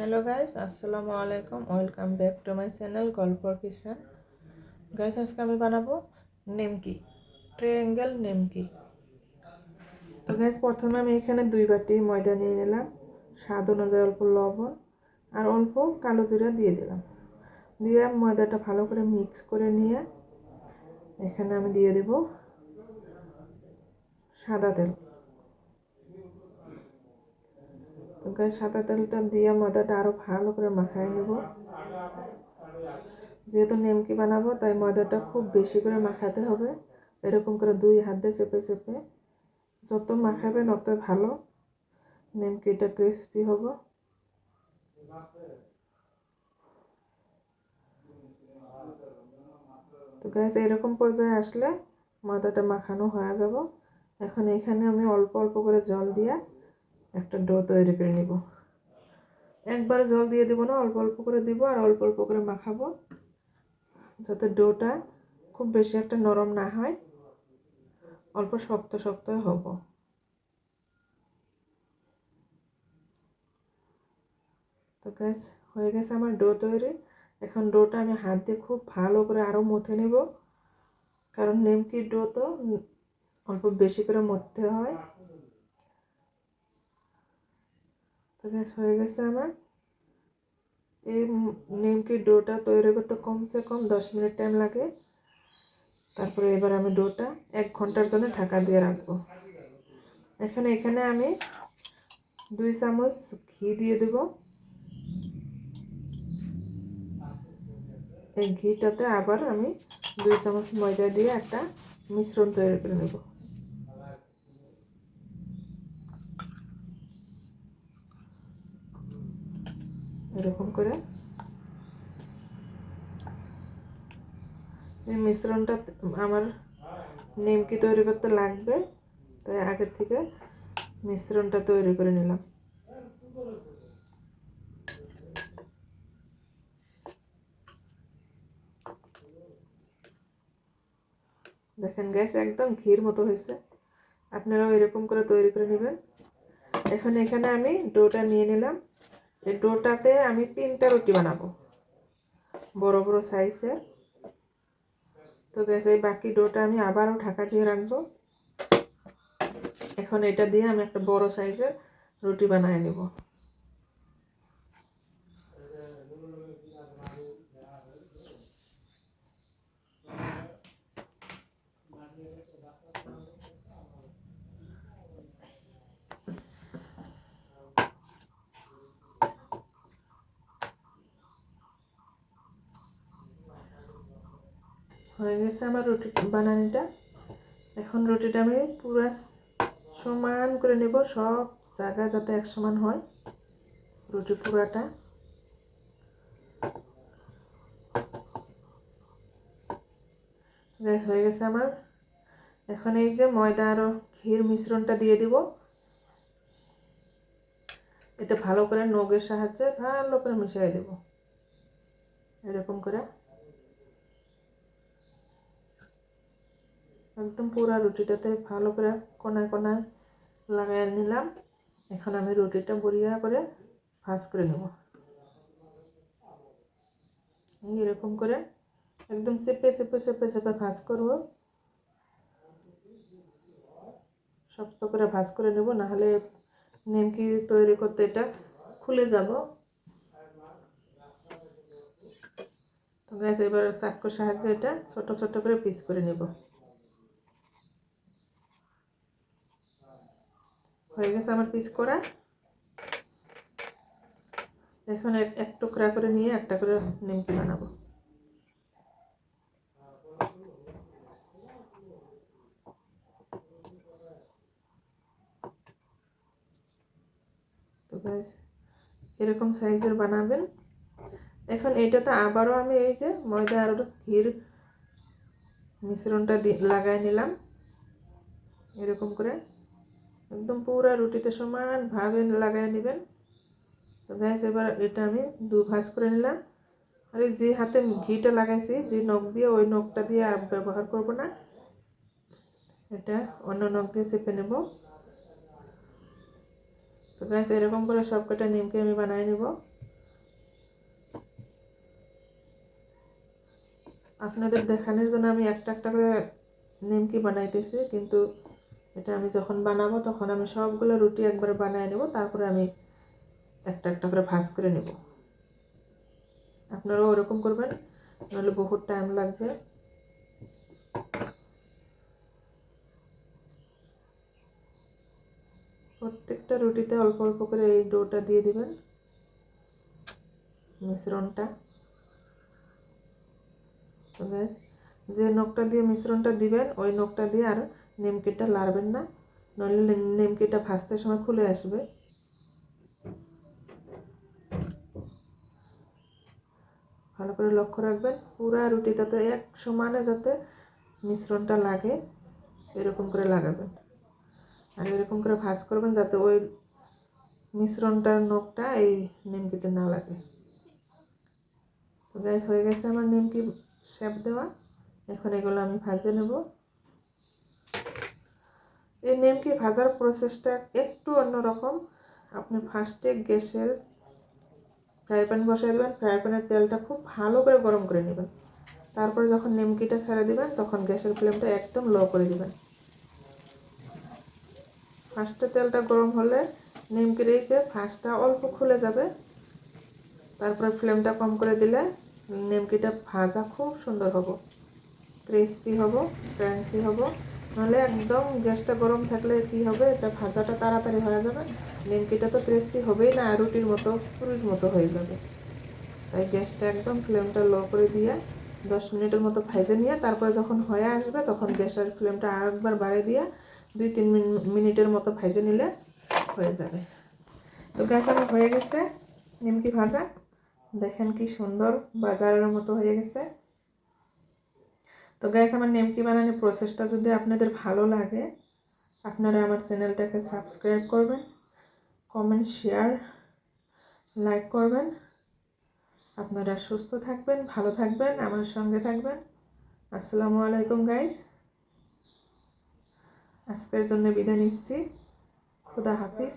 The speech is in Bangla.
হ্যালো গাইস আসসালামু আলাইকুম welcome back to my channel গল্পর কিচেন গাইস আজকে আমি বানাবো নেমকি ট্রায়াঙ্গেল নেমকি। তো গাইস প্রথমে আমি এখানে দুই বাটি ময়দা নিয়ে নিলাম, স্বাদ অনুযায়ী অল্প লবণ আর অল্প কালো জিরা দিয়ে দিলাম। দিয়ে ময়দাটা ভালো করে মিক্স করে নিয়ে এখানে আমি দিয়ে দেব সাদা তেল তো গায়ে সাদা তেলটা দিয়ে ময়দাটা আরও ভালো করে মাখাই নেব। যেহেতু নেমকি বানাবো, তাই ময়দাটা খুব বেশি করে মাখাতে হবে। এরকম করে দুই হাত দিয়ে চেপে চেপে যত মাখাবেন অতই ভালো নেমকিটা ক্রিসপি হবে। তো গ্যাস এরকম পর্যায়ে আসলে ময়দাটা মাখানো হয়ে যাব। এখন এখানে আমি অল্প অল্প করে জল দিয়ে একটা ডো তৈরি করে নিব। একবার জল দিয়ে দেবো না, অল্প অল্প করে দিব আর অল্প অল্প করে মাখাবো। যাতে ডোটা খুব বেশি একটা নরম না হয়, অল্প শক্ত শক্ত হব। তো গ্যাস হয়ে গেছে আমার ডো তৈরি। এখন ডোটা আমি হাত দিয়ে খুব ভালো করে আরও মথে নেব। কারণ নেমকির ডো তো অল্প বেশি করে মথতে হয়। তো গ্যাস হয়ে গেছে আমার। এই নিমকির ডোটা তৈরি করতে কমসে কম দশ মিনিট টাইম লাগে। তারপরে এবার আমি ডোটা এক ঘণ্টার জন্য ঢাকা দিয়ে রাখব। এখানে এখানে আমি দুই চামচ ঘি দিয়ে দেব। এই ঘিটাতে আবার আমি দুই চামচ ময়দা দিয়ে একটা মিশ্রণ তৈরি করে নেব। এরকম করে। এই মিশ্রণটা আমার নিমকি তৈরি করতে লাগবে, তাই আগের থেকে মিশ্রণটা তৈরি করে নিলাম। দেখেন গ্যাস একদম ঘির মতো হয়েছে। আপনারাও এরকম করে তৈরি করে নেবেন। এখন এখানে আমি ডোটা নিয়ে নিলাম। এই ডোটাতে আমি তিনটা রুটি বানাবো। বড় বড় সাইজের। তো গ্যাস এই বাকি ডোটা আমি আবারও ঢাকা দিয়ে রাখব। এখন এটা দিয়ে আমি একটা বড় সাইজের রুটি বানিয়ে নেব। হয়ে গেছে আমার রুটি বানানিটা। এখন রুটিটা আমি পুরো সমান করে নেব, সব জায়গা যাতে এক সমান হয়। রুটি পুরাটা। গ্যাস হয়ে গেছে আমার। এখন এই যে ময়দা আরও ক্ষীর মিশ্রণটা দিয়ে দিব। এটা ভালো করে নগের সাহায্যে ভালো করে মিশিয়ে দেব। এরকম করে। একদম পুরো রুটিটাতে ভালো করে কোনায় কোনায় লাগাই নিলাম। এখন আমি রুটিটা বড়িয়া করে ভাজ করে নেব। এরকম করে একদম চেপে চেপে চেপে চেপে ভাজ করব। শক্ত করে ভাজ করে নেব, নাহলে নেমকি তৈরি করতে এটা খুলে যাব। তো গ্যাস এবার চাকুর সাহায্যে এটা ছোট ছোট করে পিস করে নেব। হয়ে গেছে আমার পিস করা। এখন এক টুকরা করে নিয়ে একটা করে নিমকি বানাবো। তো গাইজ এরকম সাইজের বানাবেন। এখন এটাতে আবারও আমি এই যে ময়দা আর ঘির মিশ্রণটা লাগাই নিলাম। এরকম করে একদম পুরা রুটিতে সমান সমানভাবে লাগাই নেবেন। তো গ্যাস এবার এটা আমি দু ভাজ করে নিলাম। আর যে হাতে ঘিটা লাগাইছি, যে নখ দিয়ে, ওই নখটা দিয়ে আর ব্যবহার করব না। এটা অন্য নখ দিয়ে চেপে নেব। তো গ্যাস এরকম করে সব কটা নিমকে আমি বানাই নেব। আপনাদের দেখানোর জন্য আমি একটা একটা করে নিমকি বানাইতেছি, কিন্তু এটা আমি যখন বানাবো, তখন আমি সবগুলো রুটি একবারে বানিয়ে নেব, তারপরে আমি একটা একটা করে ভাজ করে নেব। আপনারাও ওরকম করবেন, নাহলে বহুত টাইম লাগবে। প্রত্যেকটা রুটিতে অল্প অল্প করে এই ডোটা দিয়ে দিবেন, মিশ্রণটা। যে নখটা দিয়ে মিশ্রণটা দিবেন, ওই নখটা দিয়ে আর নিমকিটা লাড়বেন না, নইলে নিমকিটা ভাজতে সময় খুলে আসবে। ভালো করে লক্ষ্য রাখবেন, পুরা রুটিটাতে এক সমানে যাতে মিশ্রণটা লাগে, এরকম করে লাগাবেন। আর এরকম করে ভাজ করবেন যাতে ওই মিশ্রণটার নখটা এই নিমকিতে না লাগে। তো গ্যাস হয়ে গেছে আমার নিমকি শেপ দেওয়া। এখন এগুলো আমি ভাজে নেব। এই নিমকি ভাজার প্রসেসটা একটু অন্যরকম। আপনি ফার্স্টে গ্যাসের ফ্রাই প্যান বসাই দেবেন ফ্রাই প্যানের তেলটা খুব ভালো করে গরম করে নেবেন। তারপরে যখন নিমকিটা ছেড়ে দিবেন, তখন গ্যাসের ফ্লেমটা একদম লো করে দিবেন। ফার্স্টে তেলটা গরম হলে নিমকির এই যে ফাঁসটা অল্প খুলে যাবে। তারপরে ফ্লেমটা কম করে দিলে নিমকিটা ভাজা খুব সুন্দর হবে। ক্রিসপি হব ক্রাঞ্চি হব। নাহলে একদম গ্যাসটা গরম থাকলে কি হবে? এটা ভাজাটা তাড়াতাড়ি হয়ে যাবে। নিমকিটা তো ক্রিসপি হবেই না রুটির মতো পুরির মতো হয়ে যাবে। তাই গ্যাসটা একদম ফ্লেমটা লো করে দিয়ে দশ মিনিটের মতো ভেজে নিয়ে তারপরে যখন হয়ে আসবে, তখন গ্যাসের ফ্লেমটা আর একবার বাড়িয়ে দিয়ে দুই তিন মিনিটের মতো ভেজে নিলে হয়ে যাবে। তো গ্যাস আমার হয়ে গেছে, নিমকি ভাজা। দেখেন কি সুন্দর বাজারের মতো হয়ে গেছে। তো গ্যাস আমার নেমকি বানানোর প্রসেসটা যদি আপনাদের ভালো লাগে, আপনারা আমার চ্যানেলটাকে সাবস্ক্রাইব করবেন কমেন্ট শেয়ার লাইক করবেন। আপনারা সুস্থ থাকবেন, ভালো থাকবেন, আমার সঙ্গে থাকবেন। আসসালামু আলাইকুম গাইস আজকের জন্য বিদায় নিচ্ছি। খুদা হাফিজ।